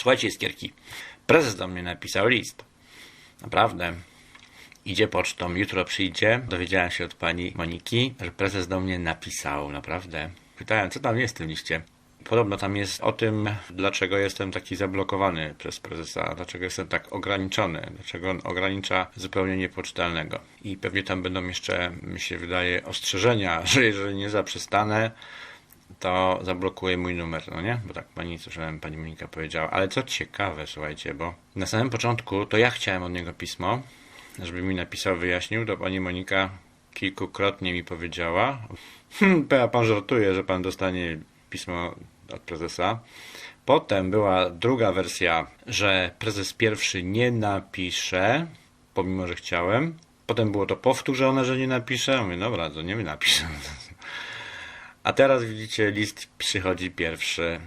Słuchajcie, Iskierki, prezes do mnie napisał list. Naprawdę. Idzie pocztą, jutro przyjdzie. Dowiedziałem się od pani Moniki, że prezes do mnie napisał, naprawdę. Pytałem, co tam jest w tym liście. Podobno tam jest o tym, dlaczego jestem taki zablokowany przez prezesa, dlaczego jestem tak ograniczony, dlaczego on ogranicza zupełnie niepoczytalnego. I pewnie tam będą jeszcze, mi się wydaje, ostrzeżenia, że jeżeli nie zaprzestanę, to zablokuje mój numer, no nie? Bo tak pani, słyszałem, pani Monika powiedziała. Ale co ciekawe, słuchajcie, bo na samym początku to ja chciałem od niego pismo, żeby mi napisał, wyjaśnił, to pani Monika kilkukrotnie mi powiedziała, "Hmm, a pan żartuje, że pan dostanie pismo od prezesa. Potem była druga wersja, że prezes pierwszy nie napisze, pomimo, że chciałem. Potem było to powtórzone, że nie napisze. Mówię, dobra, to nie napiszę. A teraz widzicie, list przychodzi pierwszy.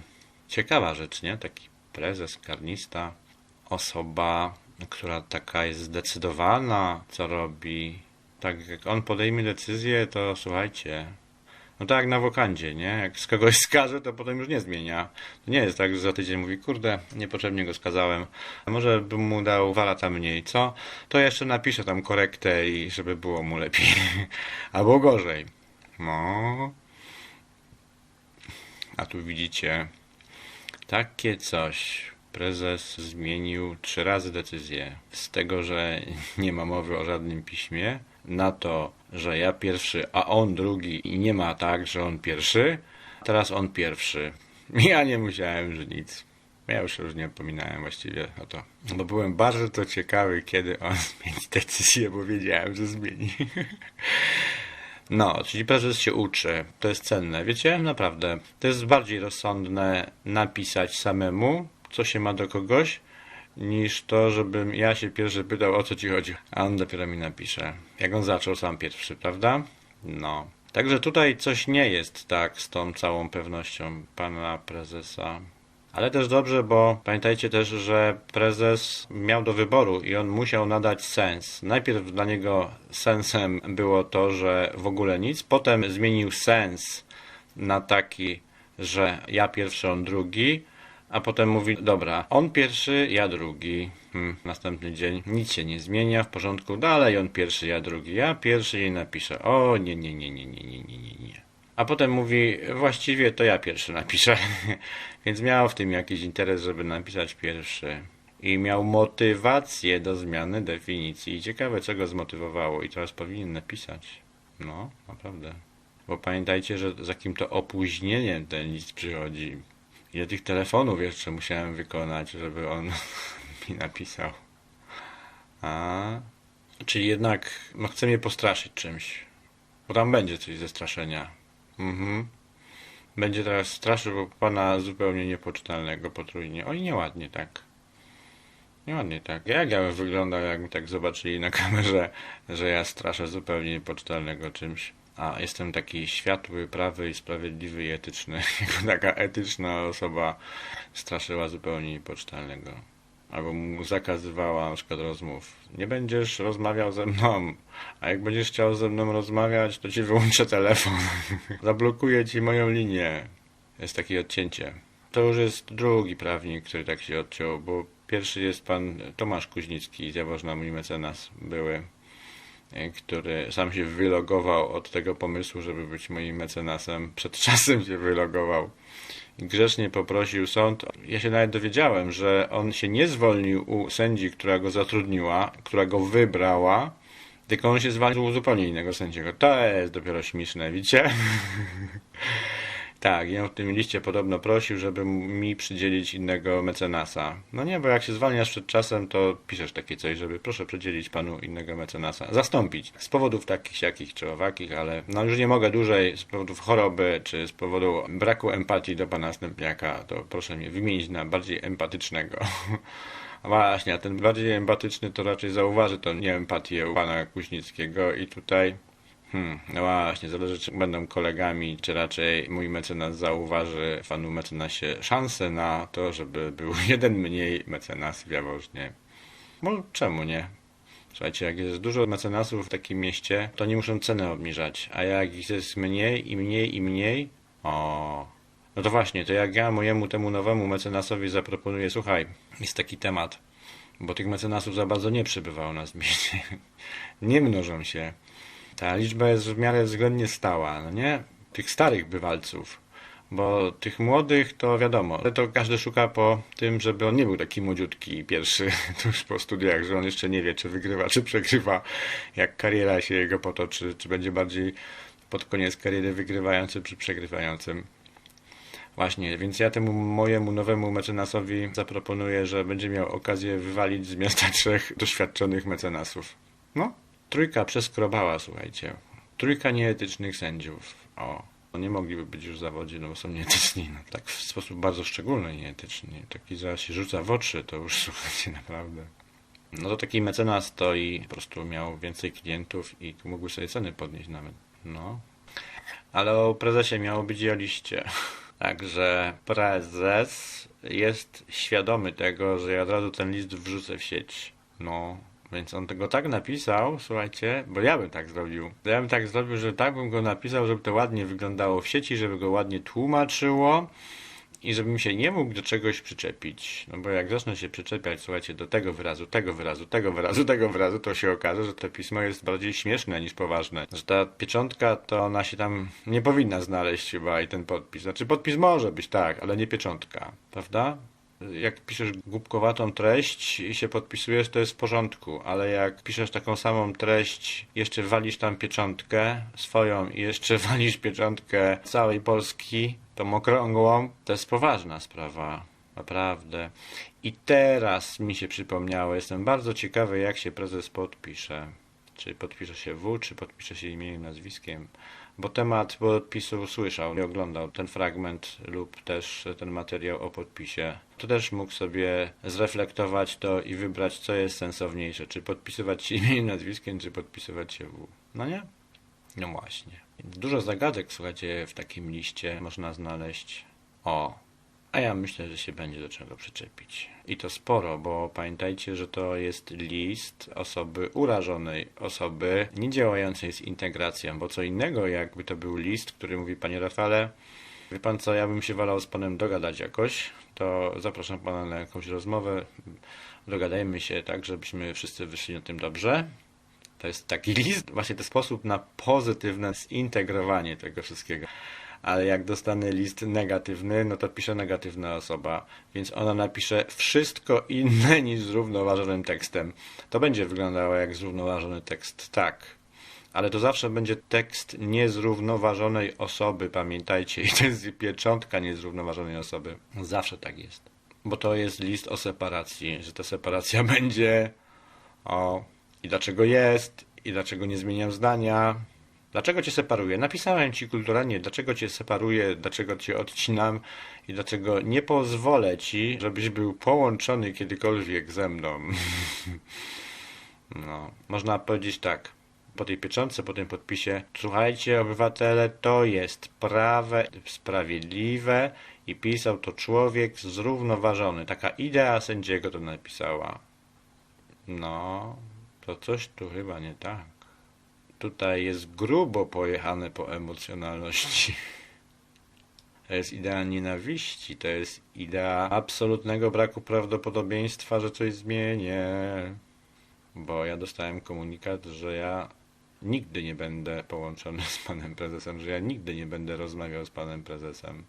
Ciekawa rzecz, nie? Taki prezes, karnista, osoba, która taka jest zdecydowana, co robi. Tak jak on podejmie decyzję, to słuchajcie. No tak jak na wokandzie, nie? Jak z kogoś skaże, to potem już nie zmienia. To nie jest tak, że za tydzień mówi, kurde, niepotrzebnie go skazałem. A może bym mu dał dwa lata mniej, co? To jeszcze napiszę tam korektę i żeby było mu lepiej. Albo gorzej. No, a tu widzicie takie coś. Prezes zmienił trzy razy decyzję. Z tego, że nie ma mowy o żadnym piśmie, na to, że ja pierwszy, a on drugi i nie ma tak, że on pierwszy. Teraz on pierwszy. Ja nie musiałem, że nic. Ja już już nie pominałem właściwie o to. Bo byłem bardzo to ciekawy, kiedy on zmieni decyzję, bo wiedziałem, że zmieni. No, czyli prezes się uczy. To jest cenne. Wiecie, naprawdę. To jest bardziej rozsądne napisać samemu, co się ma do kogoś, niż to, żebym ja się pierwszy pytał, o co ci chodzi, a on dopiero mi napisze. Jak on zaczął sam pierwszy, prawda? No. Także tutaj coś nie jest tak z tą całą pewnością pana prezesa. Ale też dobrze, bo pamiętajcie też, że prezes miał do wyboru i on musiał nadać sens. Najpierw dla niego sensem było to, że w ogóle nic, potem zmienił sens na taki, że ja pierwszy, on drugi, a potem mówi, dobra, on pierwszy, ja drugi. Hmm, następny dzień nic się nie zmienia, w porządku, dalej on pierwszy, ja drugi, ja pierwszy i napiszę. O, nie, nie, nie, nie, nie, nie, nie, nie. A potem mówi, właściwie to ja pierwszy napiszę. Więc miał w tym jakiś interes, żeby napisać pierwszy. I miał motywację do zmiany definicji. I ciekawe, co go zmotywowało. I teraz powinien napisać. No, naprawdę. Bo pamiętajcie, że z jakim to opóźnieniem ten list przychodzi. Ile tych telefonów jeszcze musiałem wykonać, żeby on mi napisał. A, czyli jednak no, chce mnie postraszyć czymś. Bo tam będzie coś ze straszenia. Mhm. Będzie teraz straszył pana zupełnie niepoczytalnego potrójnie. Oj, nieładnie tak. Nieładnie tak. Jak ja bym wyglądał, jak mi tak zobaczyli na kamerze, że ja straszę zupełnie niepoczytalnego czymś. A jestem taki światły, prawy i sprawiedliwy i etyczny. Jako taka etyczna osoba straszyła zupełnie niepoczytalnego. Albo mu zakazywała na przykład rozmów. Nie będziesz rozmawiał ze mną, a jak będziesz chciał ze mną rozmawiać, to ci wyłączę telefon. Zablokuję ci moją linię. Jest takie odcięcie. To już jest drugi prawnik, który tak się odciął, bo pierwszy jest pan Tomasz Kuźnicki, Jaworzna mój mecenas były, który sam się wylogował od tego pomysłu, żeby być moim mecenasem. Przed czasem się wylogował grzecznie poprosił sąd. Ja się nawet dowiedziałem, że on się nie zwolnił u sędzi, która go zatrudniła, która go wybrała, tylko on się zwolnił u zupełnie innego sędziego. To jest dopiero śmieszne, widzicie? tak, on w tym liście podobno prosił, żeby mi przydzielić innego mecenasa. No nie, bo jak się zwalniasz przed czasem, to piszesz takie coś, żeby proszę przydzielić panu innego mecenasa. Zastąpić. Z powodów takich, siakich czy owakich, ale no już nie mogę dłużej z powodów choroby, czy z powodu braku empatii do pana Stępniaka, to proszę mnie wymienić na bardziej empatycznego. A właśnie, a ten bardziej empatyczny to raczej zauważy to nieempatię pana Kuźnickiego i tutaj Hmm, no właśnie, zależy czy będą kolegami, czy raczej mój mecenas zauważy w panu mecenasie szansę na to, żeby był jeden mniej mecenas w Jaworznie. Bo czemu nie? Słuchajcie, jak jest dużo mecenasów w takim mieście, to nie muszą ceny obniżać, a jak jest mniej i mniej i mniej, o, No to właśnie, to jak ja mojemu temu nowemu mecenasowi zaproponuję, słuchaj, jest taki temat, bo tych mecenasów za bardzo nie przybywało na zmiecie. Nie mnożą się. Ta liczba jest w miarę względnie stała, no nie? Tych starych bywalców. Bo tych młodych to wiadomo, ale to każdy szuka po tym, żeby on nie był taki młodziutki pierwszy tuż po studiach, że on jeszcze nie wie, czy wygrywa, czy przegrywa, jak kariera się jego potoczy, czy będzie bardziej pod koniec kariery wygrywający, czy przegrywającym. Właśnie, więc ja temu mojemu nowemu mecenasowi zaproponuję, że będzie miał okazję wywalić z miasta trzech doświadczonych mecenasów. No, trójka przeskrobała, słuchajcie. Trójka nieetycznych sędziów. O, nie mogliby być już w zawodzie, no bo są nieetyczni. No, tak w sposób bardzo szczególny nieetyczni. Taki zaraz się rzuca w oczy, to już słuchajcie, naprawdę. No to taki mecenas to i po prostu miał więcej klientów i mógłby sobie ceny podnieść nawet. No. Ale o prezesie miało być o liście. Także prezes jest świadomy tego, że ja od razu ten list wrzucę w sieć. No, więc on tego tak napisał, słuchajcie, bo ja bym tak zrobił. Ja bym tak zrobił, że tak bym go napisał, żeby to ładnie wyglądało w sieci, żeby go ładnie tłumaczyło i żebym się nie mógł do czegoś przyczepić. No bo jak zacznę się przyczepiać, słuchajcie, do tego wyrazu, tego wyrazu, tego wyrazu, tego wyrazu, to się okaże, że to pismo jest bardziej śmieszne niż poważne. Że ta pieczątka, to ona się tam nie powinna znaleźć chyba i ten podpis. Znaczy podpis może być, tak, ale nie pieczątka, prawda? Jak piszesz głupkowatą treść i się podpisujesz, to jest w porządku, ale jak piszesz taką samą treść, jeszcze walisz tam pieczątkę swoją i jeszcze walisz pieczątkę całej Polski, tą okrągłą, to jest poważna sprawa. Naprawdę. I teraz mi się przypomniało, jestem bardzo ciekawy, jak się prezes podpisze. Czy podpisze się W, czy podpisze się imieniem, nazwiskiem bo temat podpisu słyszał i oglądał ten fragment lub też ten materiał o podpisie. To też mógł sobie zreflektować to i wybrać, co jest sensowniejsze, czy podpisywać się imieniem, nazwiskiem, czy podpisywać się W. No nie? No właśnie. Dużo zagadek, słuchajcie, w takim liście można znaleźć. O, a ja myślę, że się będzie do czego przyczepić. I to sporo, bo pamiętajcie, że to jest list osoby urażonej, osoby nie działającej z integracją, bo co innego jakby to był list, który mówi Panie Rafale, wie Pan co, ja bym się wolał z Panem dogadać jakoś, to zapraszam Pana na jakąś rozmowę, dogadajmy się tak, żebyśmy wszyscy wyszli na tym dobrze. To jest taki list, właśnie to sposób na pozytywne zintegrowanie tego wszystkiego ale jak dostanę list negatywny, no to pisze negatywna osoba, więc ona napisze wszystko inne niż zrównoważonym tekstem. To będzie wyglądało jak zrównoważony tekst, tak. Ale to zawsze będzie tekst niezrównoważonej osoby, pamiętajcie, i to jest pieczątka niezrównoważonej osoby. Zawsze tak jest. Bo to jest list o separacji, że ta separacja będzie o i dlaczego jest, i dlaczego nie zmieniam zdania, Dlaczego cię separuję? Napisałem ci kulturalnie, dlaczego cię separuję, dlaczego cię odcinam i dlaczego nie pozwolę ci, żebyś był połączony kiedykolwiek ze mną. no, można powiedzieć tak. Po tej pieczątce, po tym podpisie, słuchajcie, obywatele, to jest prawe, sprawiedliwe i pisał to człowiek zrównoważony. Taka idea sędziego to napisała. No, to coś tu chyba nie tak tutaj jest grubo pojechane po emocjonalności. To jest idea nienawiści, to jest idea absolutnego braku prawdopodobieństwa, że coś zmienię. Bo ja dostałem komunikat, że ja nigdy nie będę połączony z panem prezesem, że ja nigdy nie będę rozmawiał z panem prezesem.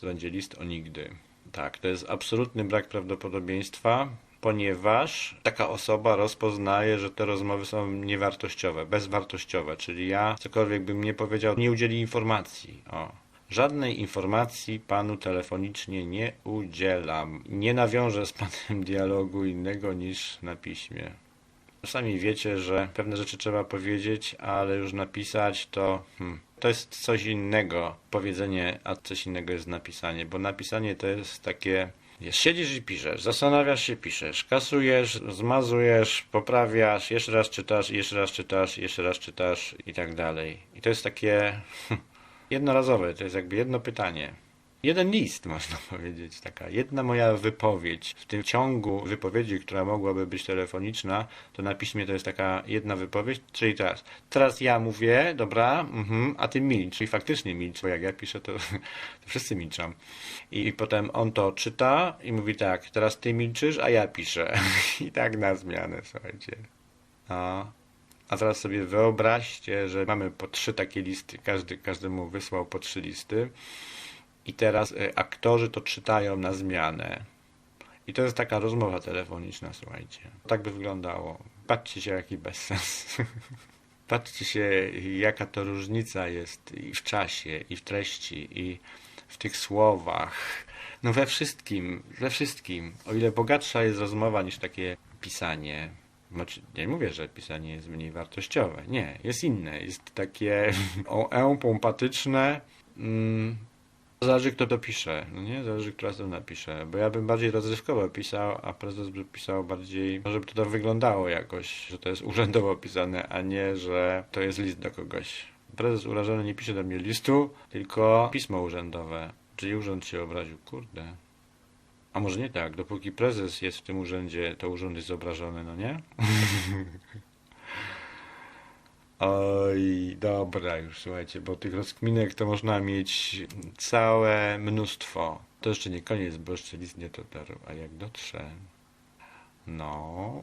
To będzie list o nigdy. Tak, to jest absolutny brak prawdopodobieństwa ponieważ taka osoba rozpoznaje, że te rozmowy są niewartościowe, bezwartościowe, czyli ja cokolwiek bym nie powiedział, nie udzieli informacji. O. Żadnej informacji panu telefonicznie nie udzielam. Nie nawiążę z panem dialogu innego niż na piśmie. Sami wiecie, że pewne rzeczy trzeba powiedzieć, ale już napisać to. Hmm, to jest coś innego powiedzenie, a coś innego jest napisanie, bo napisanie to jest takie siedzisz i piszesz, zastanawiasz się, piszesz, kasujesz, zmazujesz, poprawiasz, jeszcze raz czytasz, jeszcze raz czytasz, jeszcze raz czytasz i tak dalej. I to jest takie jednorazowe, to jest jakby jedno pytanie. Jeden list, można powiedzieć, taka jedna moja wypowiedź. W tym ciągu wypowiedzi, która mogłaby być telefoniczna, to na piśmie to jest taka jedna wypowiedź, czyli teraz. Teraz ja mówię, dobra, mhm, a ty milcz. I faktycznie milcz, bo jak ja piszę, to, to wszyscy milczą. I, I potem on to czyta i mówi tak, teraz ty milczysz, a ja piszę. I tak na zmianę, słuchajcie. A, a teraz sobie wyobraźcie, że mamy po trzy takie listy, każdy każdemu wysłał po trzy listy i teraz y, aktorzy to czytają na zmianę. I to jest taka rozmowa telefoniczna, słuchajcie. Tak by wyglądało. Patrzcie się, jaki bezsens. Patrzcie się, jaka to różnica jest i w czasie, i w treści, i w tych słowach. No we wszystkim, we wszystkim. O ile bogatsza jest rozmowa niż takie pisanie. Znaczy, nie mówię, że pisanie jest mniej wartościowe. Nie, jest inne. Jest takie o e pompatyczne. Mm, Zależy kto to pisze, no nie? Zależy która strona pisze, bo ja bym bardziej rozrywkowo pisał, a prezes by pisał bardziej, żeby to tak wyglądało jakoś, że to jest urzędowo pisane, a nie, że to jest list do kogoś. Prezes urażony nie pisze do mnie listu, tylko pismo urzędowe, czyli urząd się obraził, kurde. A może nie tak, dopóki prezes jest w tym urzędzie, to urząd jest obrażony, no nie? Oj, dobra już, słuchajcie, bo tych rozkminek to można mieć całe mnóstwo. To jeszcze nie koniec, bo jeszcze list nie dotarł, a jak dotrze, no,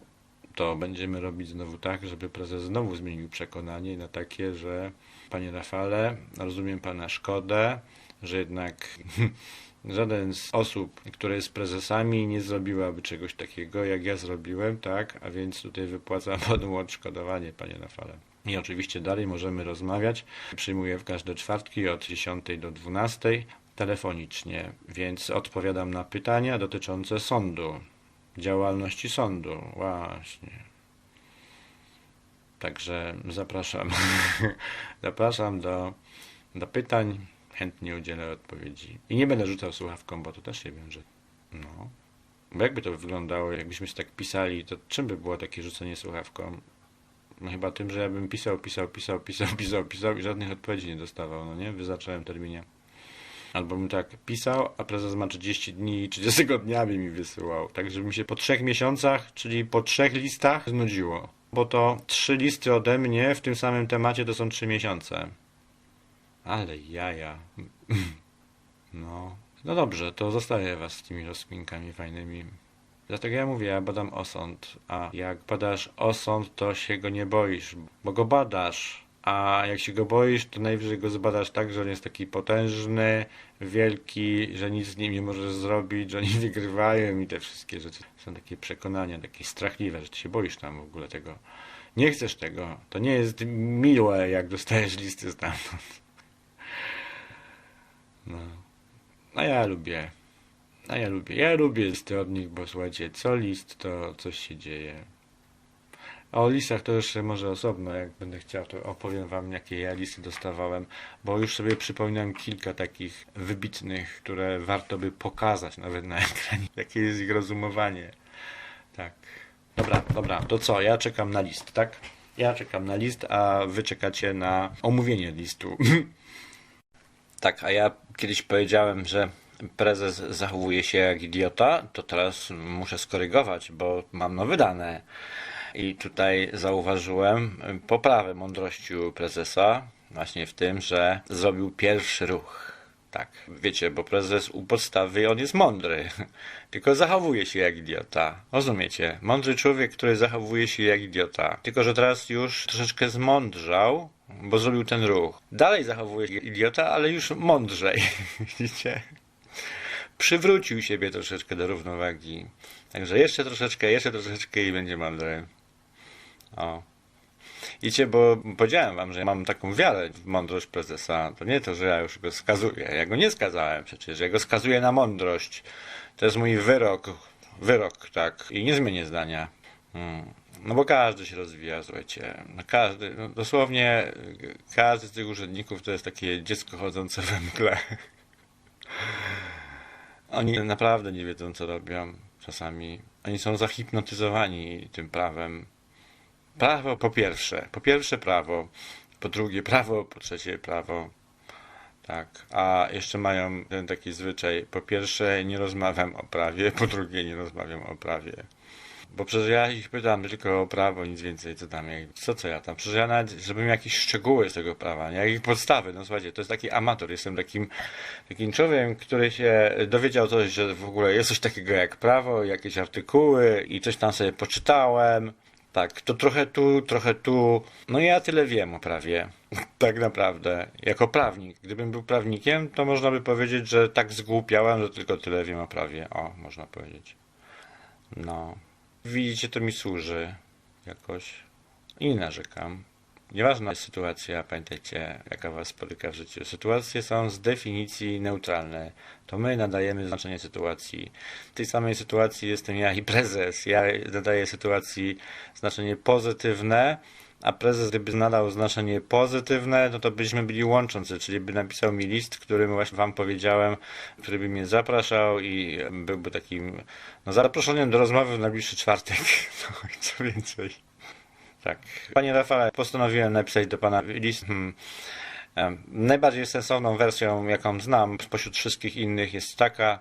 to będziemy robić znowu tak, żeby prezes znowu zmienił przekonanie na takie, że panie Rafale, rozumiem pana szkodę, że jednak żaden z osób, które jest prezesami, nie zrobiłaby czegoś takiego, jak ja zrobiłem, tak? A więc tutaj wypłacam panu odszkodowanie, panie Rafale. I oczywiście dalej możemy rozmawiać. Przyjmuję w każde czwartki od 10 do 12 telefonicznie, więc odpowiadam na pytania dotyczące sądu, działalności sądu. Właśnie. Także zapraszam. zapraszam do, do pytań. Chętnie udzielę odpowiedzi. I nie będę rzucał słuchawką, bo to też nie wiem, że. No. Bo jakby to wyglądało, jakbyśmy się tak pisali, to czym by było takie rzucenie słuchawką? No chyba tym, że ja bym pisał, pisał, pisał, pisał, pisał, pisał i żadnych odpowiedzi nie dostawał, no nie? Wyznaczałem terminie. Albo bym tak pisał, a prezes ma 30 dni i 30 dnia by mi wysyłał. Tak, żeby mi się po trzech miesiącach, czyli po trzech listach znudziło. Bo to trzy listy ode mnie w tym samym temacie to są trzy miesiące. Ale jaja. No. No dobrze, to zostawię was z tymi rozkminkami fajnymi. Dlatego ja mówię, ja badam osąd, a jak badasz osąd, to się go nie boisz, bo go badasz. A jak się go boisz, to najwyżej go zbadasz tak, że on jest taki potężny, wielki, że nic z nim nie możesz zrobić, że oni wygrywają i te wszystkie rzeczy. Są takie przekonania, takie strachliwe, że ty się boisz tam w ogóle tego. Nie chcesz tego. To nie jest miłe, jak dostajesz listy stamtąd. No. A ja lubię. A ja lubię. Ja lubię nich, bo słuchajcie, co list, to coś się dzieje. A o listach to jeszcze może osobno, jak będę chciał, to opowiem wam, jakie ja listy dostawałem, bo już sobie przypominam kilka takich wybitnych, które warto by pokazać nawet na ekranie. Jakie jest ich rozumowanie. Tak. Dobra, dobra, to co? Ja czekam na list, tak? Ja czekam na list, a wy czekacie na omówienie listu. tak, a ja kiedyś powiedziałem, że prezes zachowuje się jak idiota, to teraz muszę skorygować, bo mam nowe dane. I tutaj zauważyłem poprawę mądrości prezesa, właśnie w tym, że zrobił pierwszy ruch. Tak, wiecie, bo prezes u podstawy on jest mądry, tylko zachowuje się jak idiota. Rozumiecie? Mądry człowiek, który zachowuje się jak idiota. Tylko, że teraz już troszeczkę zmądrzał, bo zrobił ten ruch. Dalej zachowuje się jak idiota, ale już mądrzej. Widzicie? Przywrócił siebie troszeczkę do równowagi. Także jeszcze troszeczkę, jeszcze troszeczkę i będzie mądry. O. Widzicie, bo powiedziałem wam, że mam taką wiarę w mądrość prezesa. To nie to, że ja już go skazuję. Ja go nie skazałem przecież. Ja go skazuję na mądrość. To jest mój wyrok. Wyrok, tak. I nie zmienię zdania. Hmm. No bo każdy się rozwija, słuchajcie. No każdy, no dosłownie każdy z tych urzędników to jest takie dziecko chodzące we mgle. Oni naprawdę nie wiedzą, co robią czasami. Oni są zahipnotyzowani tym prawem. Prawo po pierwsze. Po pierwsze prawo. Po drugie prawo. Po trzecie prawo. Tak, a jeszcze mają ten taki zwyczaj. Po pierwsze, nie rozmawiam o prawie, po drugie, nie rozmawiam o prawie. Bo przecież ja ich pytam tylko o prawo, nic więcej, co tam, co co ja tam. Przecież ja nawet, żebym jakieś szczegóły z tego prawa, nie? jakieś podstawy, no słuchajcie, to jest taki amator, jestem takim, takim człowiekiem, który się dowiedział coś, że w ogóle jest coś takiego jak prawo, jakieś artykuły i coś tam sobie poczytałem. Tak, to trochę tu, trochę tu. No ja tyle wiem o prawie. Tak naprawdę. Jako prawnik. Gdybym był prawnikiem, to można by powiedzieć, że tak zgłupiałem, że tylko tyle wiem o prawie. O, można powiedzieć. No. Widzicie, to mi służy jakoś. I nie narzekam. Nieważna jest sytuacja, pamiętajcie, jaka was spotyka w życiu. Sytuacje są z definicji neutralne. To my nadajemy znaczenie sytuacji. W tej samej sytuacji jestem ja i prezes. Ja nadaję sytuacji znaczenie pozytywne, a prezes gdyby nadał znaczenie pozytywne, no to byśmy byli łączący, czyli by napisał mi list, którym właśnie wam powiedziałem, który by mnie zapraszał i byłby takim no, zaproszeniem do rozmowy w najbliższy czwartek. No i co więcej. Tak. Panie Rafale, postanowiłem napisać do pana list. Hmm. Najbardziej sensowną wersją, jaką znam spośród wszystkich innych, jest taka,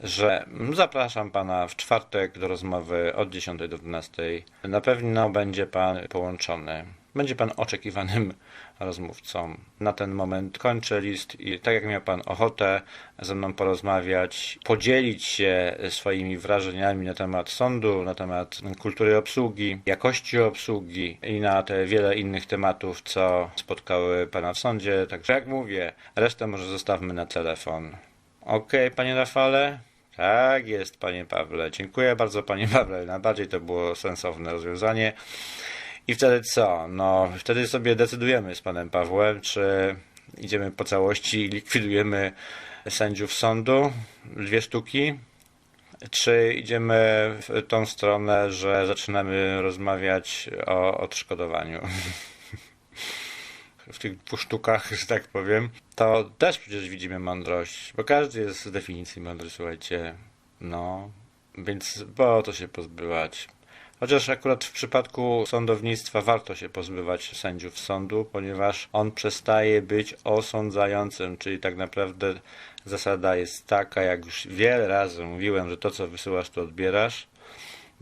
że zapraszam pana w czwartek do rozmowy od 10 do 12. Na pewno będzie pan połączony. Będzie pan oczekiwanym rozmówcą. Na ten moment kończę list i tak jak miał pan ochotę ze mną porozmawiać, podzielić się swoimi wrażeniami na temat sądu, na temat kultury obsługi, jakości obsługi i na te wiele innych tematów, co spotkały pana w sądzie. Także jak mówię, resztę może zostawmy na telefon. Okej, panie Rafale? Tak jest, panie Pawle. Dziękuję bardzo, panie Pawle. Najbardziej to było sensowne rozwiązanie. I wtedy co? No, wtedy sobie decydujemy z panem Pawłem, czy idziemy po całości i likwidujemy sędziów sądu, dwie sztuki, czy idziemy w tą stronę, że zaczynamy rozmawiać o odszkodowaniu. W tych dwóch sztukach, że tak powiem, to też przecież widzimy mądrość, bo każdy jest z definicji mądry, słuchajcie. No, więc po to się pozbywać. Chociaż akurat w przypadku sądownictwa warto się pozbywać sędziów sądu, ponieważ on przestaje być osądzającym, czyli tak naprawdę zasada jest taka, jak już wiele razy mówiłem, że to co wysyłasz, to odbierasz.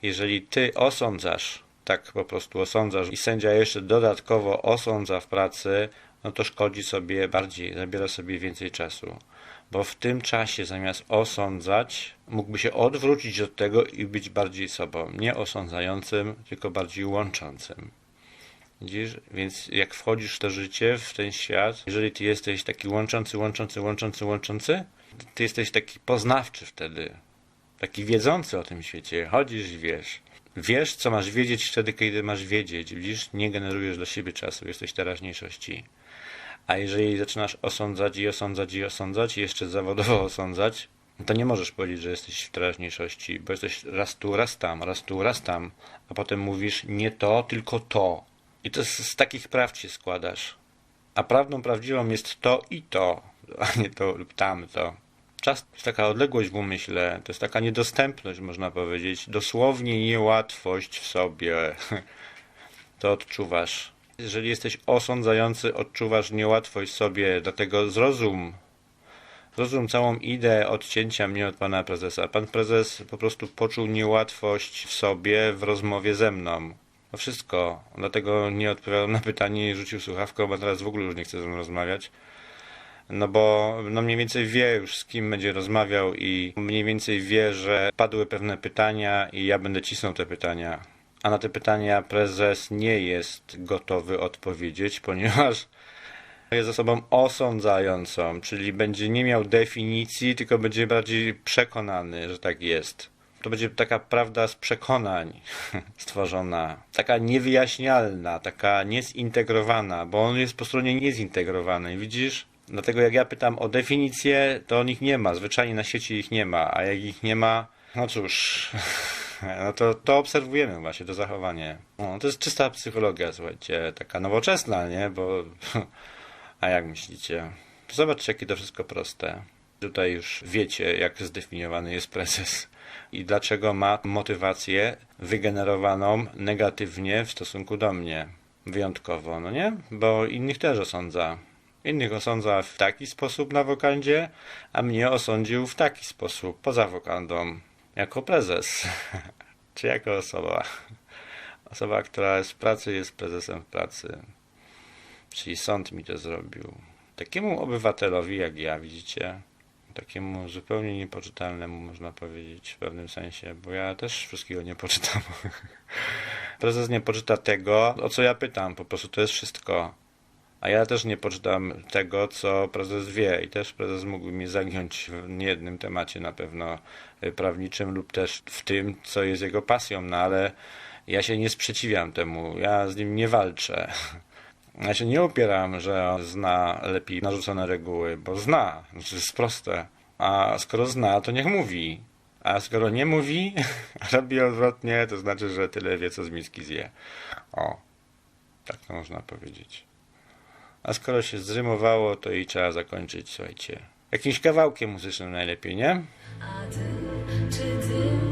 Jeżeli ty osądzasz, tak po prostu osądzasz i sędzia jeszcze dodatkowo osądza w pracy, no to szkodzi sobie bardziej, zabiera sobie więcej czasu. Bo w tym czasie zamiast osądzać, mógłby się odwrócić od tego i być bardziej sobą. Nie osądzającym, tylko bardziej łączącym. Widzisz? Więc jak wchodzisz w to życie, w ten świat, jeżeli ty jesteś taki łączący, łączący, łączący, łączący, ty jesteś taki poznawczy wtedy. Taki wiedzący o tym świecie. Chodzisz i wiesz. Wiesz, co masz wiedzieć wtedy, kiedy masz wiedzieć. Widzisz? Nie generujesz dla siebie czasu, jesteś teraźniejszości. A jeżeli zaczynasz osądzać i osądzać i osądzać i jeszcze zawodowo osądzać, to nie możesz powiedzieć, że jesteś w teraźniejszości, bo jesteś raz tu, raz tam, raz tu, raz tam, a potem mówisz nie to, tylko to. I to z, z takich prawd się składasz. A prawdą prawdziwą jest to i to, a nie to lub tamto. Czas to jest taka odległość w umyśle, to jest taka niedostępność, można powiedzieć, dosłownie niełatwość w sobie. To odczuwasz. Jeżeli jesteś osądzający, odczuwasz niełatwość sobie, dlatego zrozum. Zrozum całą ideę odcięcia mnie od pana prezesa. Pan prezes po prostu poczuł niełatwość w sobie w rozmowie ze mną. To wszystko. Dlatego nie odpowiadał na pytanie rzucił słuchawkę, bo teraz w ogóle już nie chce ze mną rozmawiać. No bo no mniej więcej wie już z kim będzie rozmawiał i mniej więcej wie, że padły pewne pytania i ja będę cisnął te pytania. A na te pytania prezes nie jest gotowy odpowiedzieć, ponieważ jest osobą osądzającą, czyli będzie nie miał definicji, tylko będzie bardziej przekonany, że tak jest. To będzie taka prawda z przekonań stworzona, taka niewyjaśnialna, taka niezintegrowana, bo on jest po stronie niezintegrowanej, widzisz? Dlatego jak ja pytam o definicję, to on ich nie ma, zwyczajnie na sieci ich nie ma, a jak ich nie ma, no cóż, no to, to obserwujemy właśnie, to zachowanie. No, to jest czysta psychologia, słuchajcie, taka nowoczesna, nie? Bo, a jak myślicie? Zobaczcie, jakie to wszystko proste. Tutaj już wiecie, jak zdefiniowany jest prezes i dlaczego ma motywację wygenerowaną negatywnie w stosunku do mnie. Wyjątkowo, no nie? Bo innych też osądza. Innych osądza w taki sposób na wokandzie, a mnie osądził w taki sposób poza wokandą, jako prezes, czy jako osoba. Osoba, która jest w pracy, jest prezesem w pracy. Czyli sąd mi to zrobił. Takiemu obywatelowi jak ja, widzicie, takiemu zupełnie niepoczytalnemu, można powiedzieć, w pewnym sensie, bo ja też wszystkiego nie poczytam. Prezes nie poczyta tego, o co ja pytam, po prostu to jest wszystko. A ja też nie poczytam tego, co prezes wie, i też prezes mógłby mnie zagiąć w niejednym temacie na pewno y, prawniczym, lub też w tym, co jest jego pasją, no ale ja się nie sprzeciwiam temu, ja z nim nie walczę. Ja się nie opieram, że on zna lepiej narzucone reguły, bo zna, to jest proste. A skoro zna, to niech mówi. A skoro nie mówi, robi odwrotnie, to znaczy, że tyle wie, co z miski zje. O, tak to można powiedzieć. A skoro się zrymowało, to i trzeba zakończyć, słuchajcie. Jakimś kawałkiem muzycznym najlepiej, nie? A ty, czy ty